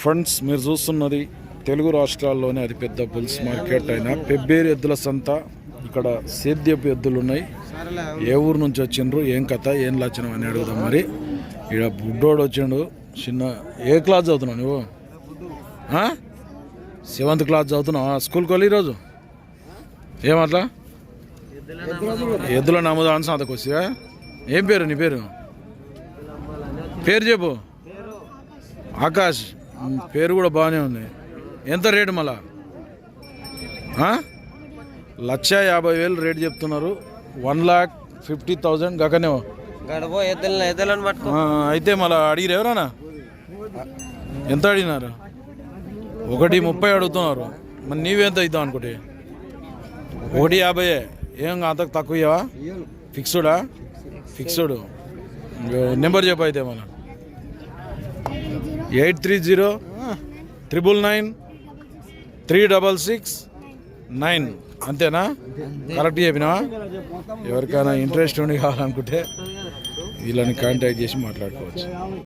Friends మీరు చూస్తున్నది తెలుగు రాష్ట్రాల్లోనే అతిపెద్ద బుల్స్ మార్కెట్ అయిన పెబ్బేరు ఎద్దుల సంత. ఇక్కడ సేద్యపు ఎద్దులు ఉన్నాయి. ఏ ఊరు నుంచి వచ్చిండ్రు ఏం కథ ఏం లక్షణం అని అడుగుదాం మరి. ఇక్కడ బుడ్డోడు వచ్చిండు చిన్న ఏ క్లాస్ చదువుతున్నావు నువ్వు? సెవెంత్ క్లాస్ చదువుతున్నావా స్కూల్కి వెళ్ళి ఈరోజు? ఏమట్లా ఎద్దుల నమోదు అని సంతకు వస్తా ఏం పేరు నీ పేరు? పేరు చెప్పు. ఆకాష్. పేరు కూడా బాగానే ఉంది. ఎంత రేటు మళ్ళా? లక్ష యాభై వేలు రేటు చెప్తున్నారు. వన్ లాక్ ఫిఫ్టీ థౌజండ్ గకనే అయితే మళ్ళా అడిగిరు ఎవరన్నా? ఎంత అడిగినారు? ఒకటి ముప్పై అడుగుతున్నారు. మరి నీవెంత ఇద్దాం అనుకుంటే? ఒకటి యాభై ఏం అంతకు తక్కువ ఫిక్స్డా. ఫిక్స్డ్. నెంబర్ చెప్పు అయితే మన eight three zero triple nine three double six nine. అంతేనా? కరెక్ట్ చెప్పినావా? ఎవరికైనా ఇంట్రెస్ట్ ఉండి కావాలనుకుంటే వీళ్ళని కాంటాక్ట్ చేసి మాట్లాడుకోవచ్చు.